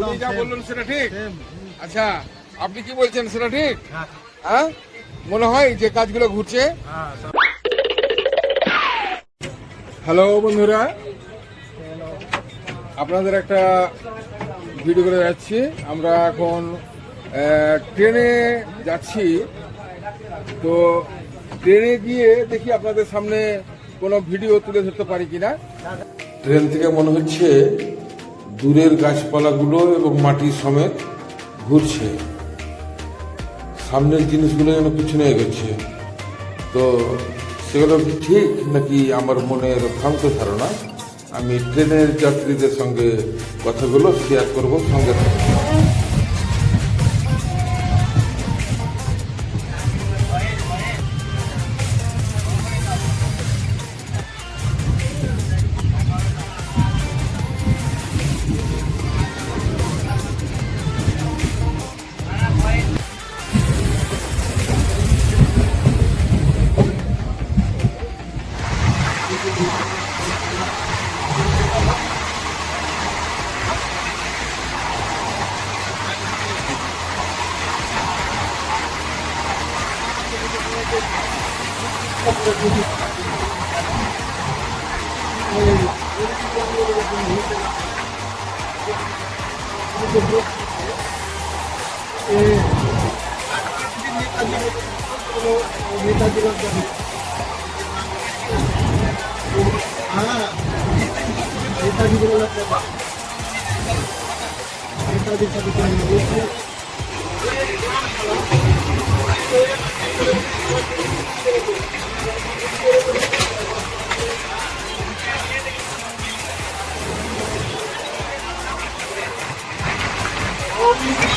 উনি যা বললেন সেটা ঠিক? আচ্ছা আপনি কি বলছেন সেটা ঠিক? হ্যাঁ, হ্যাঁ? মনে হয় যে কাজগুলো ঘুরছে? হ্যাঁ, হ্যালো বন্ধুরা। আপনাদের একটা ভিডিও করে যাচ্ছি। আমরা এখন ট্রেনে যাচ্ছি। তো ট্রেনে গিয়ে দেখি আপনাদের সামনে কোনো ভিডিও তুলে ধরতে পারি কিনা। ট্রেন থেকে মনে হচ্ছে দূরের গাছপালাগুলো এবং মাটি সমেত ঘুরছে। সামনের জিনিসগুলো যেন পিছনে এগোচ্ছে। তো সেগুলো ঠিক নাকি আমার মনের ভ্রান্ত ধারণা? আমি ট্রেনের যাত্রীদের সঙ্গে কথাগুলো শেয়ার করব সঙ্গে থাকবে नेताजी बोला नेताजी सभी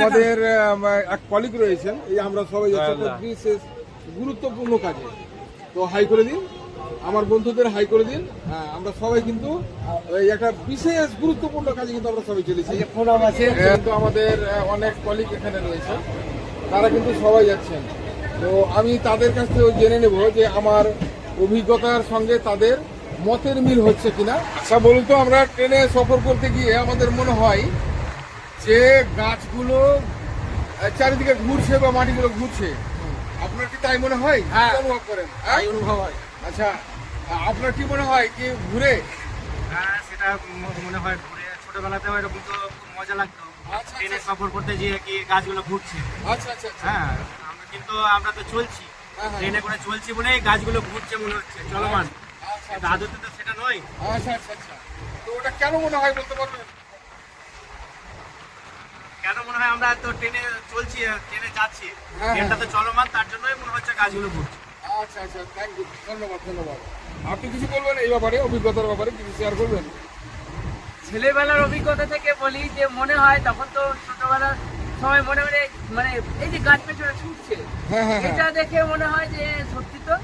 আমাদের এক কলিগ রয়েছেন এই আমরা সবাই যাচ্ছি বিশেষ গুরুত্বপূর্ণ কাজে। তো হাই করে দিন আমার বন্ধুদের হাই করে দিন হ্যাঁ আমরা সবাই কিন্তু এই একটা বিশেষ গুরুত্বপূর্ণ কাজে কিন্তু আমরা সবাই চলেছি। কিন্তু আমাদের অনেক কলিগ এখানে রয়েছে তারা কিন্তু সবাই যাচ্ছেন। তো আমি তাদের কাছ থেকে জেনে নেব যে আমার অভিজ্ঞতার সঙ্গে তাদের মতের মিল হচ্ছে কিনা। আচ্ছা বলুন তো আমরা ট্রেনে সফর করতে গিয়ে আমাদের মনে হয় যে গাছগুলো চারিদিকে ঘুরছে বা মাটিগুলো ঘুরছে আপনার কি তাই মনে হয়? হ্যাঁ। অনুভব করেন? হ্যাঁ? তাই অনুভব হয়। আচ্ছা আপনার কি মনে হয় কি ঘুরে? হ্যাঁ সেটা মনে হয় ঘুরে। ছোটবেলাতেও এরকম তো খুব মজা লাগতো। আচ্ছা, ট্রেনে আচ্ছা। সফর করতে গিয়ে কি গাছগুলো ঘুরছে। আচ্ছা আচ্ছা আচ্ছা। হ্যাঁ আমরা কিন্তু আমরা তো চলছি। ট্রেনে করে চলছি বলে গাছগুলো ঘুরছে মনে হচ্ছে চলমান। আচ্ছা, কিন্তু তো সেটা নয়। আচ্ছা আচ্ছা আচ্ছা। তো ওটা কেন মনে হয় বলতে পারবেন কেন মনে হয় আমরা তো ট্রেনে চলছি ট্রেনে যাচ্ছি। হ্যাঁ, ট্রেনটা তো চলমান তার জন্যই মনে হচ্ছে গাছগুলো ঘুরছে আচ্ছা আচ্ছা থ্যাংক ইউ ধন্যবাদ ধন্যবাদ। আপনি কিছু বলবেন এই ব্যাপারে অভিজ্ঞতার ব্যাপারে কিছু শেয়ার করবেন? ছেলেবেলার অভিজ্ঞতা থেকে বলি যে মনে হয় তখন তো ছোটবেলার সময় মনে মনে মানে এই যে গাছ পেছনে ছুটছে হ্যাঁ হ্যাঁ হ্যাঁ। এটা দেখে মনে হয় যে সত্যি তো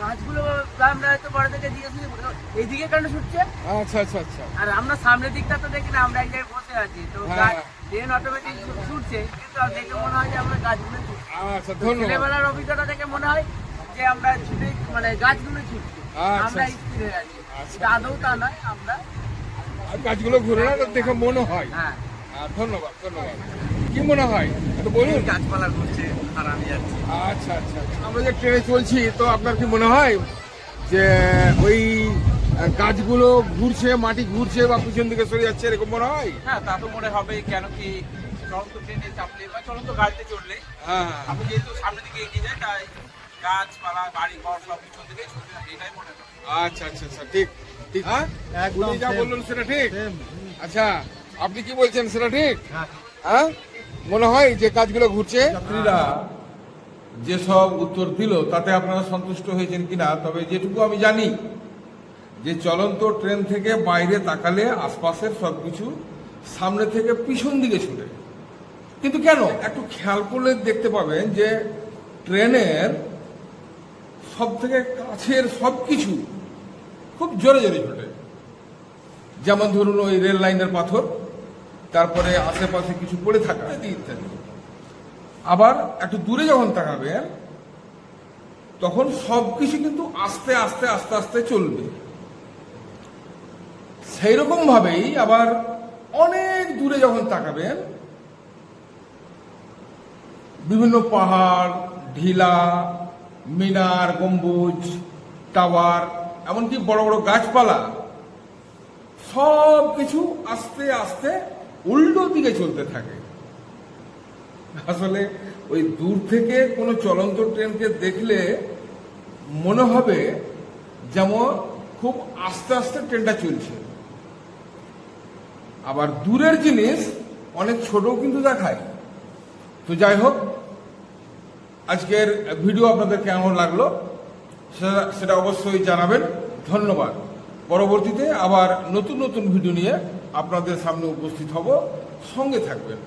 গাছগুলো আমরা হয়তো বড় থেকে জিজ্ঞেস করি এইদিকে কেন ছুটছে? আচ্ছা আচ্ছা আচ্ছা। আর আমরা সামনের দিকটা তো দেখি না আমরা এক জায়গায় বসে আছি তো হ্যাঁ, গাছ হ্যাঁ। ট্রেন অটোমেটিক ছুটছে কিন্তু দেখে মনে হয় যে আমরা গাছগুলো ছুটছি। আচ্ছা ছেলেবেলার অভিজ্ঞতা থেকে মনে হয় যে আমরা ছুটে মানে গাছগুলো ছুটছি। আচ্ছা, আমরা। স্থির হয়ে আছি। আচ্ছা। আদৌ তা নয় আমরা আর গাছগুলো ঘুরে না দেখে মনে হয়। হ্যাঁ। ধন্যবাদ ধন্যবাদ। কি মনে হয়? একটু বলুন। গাছপালা ঘুরছে আর আমি যাচ্ছি। আচ্ছা আচ্ছা আচ্ছা। আমরা যে ট্রেনে চলছি তো আপনার কি মনে হয় যে ওই গাছগুলো ঘুরছে মাটি ঘুরছে বা পিছন দিকে সরে যাচ্ছে এরকম মনে হয়? হ্যাঁ তা তো মনে হবে কেন কি চলন্ত ট্রেনে চাপলে বা চলন্ত গাড়িতে চললে হ্যাঁ। আমি যেহেতু সামনের দিকে এগিয়ে যাই তাই গাছপালা বাড়ি ঘর সব পিছন দিকে এটাই মনে হয়। আচ্ছা আচ্ছা আচ্ছা ঠিক ঠিক। হ্যাঁ? একদম উনি যা বললেন সেটা ঠিক? আচ্ছা আপনি কি বলছেন সেটা ঠিক? হ্যাঁ। হ্যাঁ? মনে হয় যে কাজগুলো ঘুরছে? যাত্রীরা যেসব উত্তর দিল তাতে আপনারা সন্তুষ্ট হয়েছেন কিনা তবে যেটুকু আমি জানি যে চলন্ত ট্রেন থেকে বাইরে তাকালে আশপাশের সব কিছু সামনে থেকে পিছন দিকে ছুটে। কিন্তু কেন? একটু খেয়াল করলে দেখতে পাবেন যে ট্রেনের সব থেকে কাছের সব কিছু খুব জোরে জোরে ছোটে। যেমন ধরুন ওই রেল লাইনের পাথর তারপরে আশেপাশে কিছু পড়ে থাকা। ইত্যাদি ইত্যাদি। আবার একটু দূরে যখন তাকাবেন তখন সব কিছু কিন্তু আস্তে আস্তে আস্তে আস্তে চলবে। সেই রকম ভাবেই আবার অনেক দূরে যখন তাকাবেন, বিভিন্ন পাহাড়, ঢিলা, মিনার, গম্বুজ, টাওয়ার, এমনকি বড় বড় গাছপালা সব কিছু আস্তে আস্তে উল্টো দিকে চলতে থাকে। আসলে ওই দূর থেকে কোনো চলন্ত ট্রেনকে দেখলে মনে হবে যেমন খুব আস্তে আস্তে ট্রেনটা চলছে। আবার দূরের জিনিস অনেক ছোটও কিন্তু দেখায়। তো যাই হোক, আজকের ভিডিও আপনাদের কেমন লাগল সেটা অবশ্যই জানাবেন। ধন্যবাদ। পরবর্তীতে আবার নতুন নতুন ভিডিও নিয়ে আপনাদের সামনে উপস্থিত হব। সঙ্গে থাকবেন।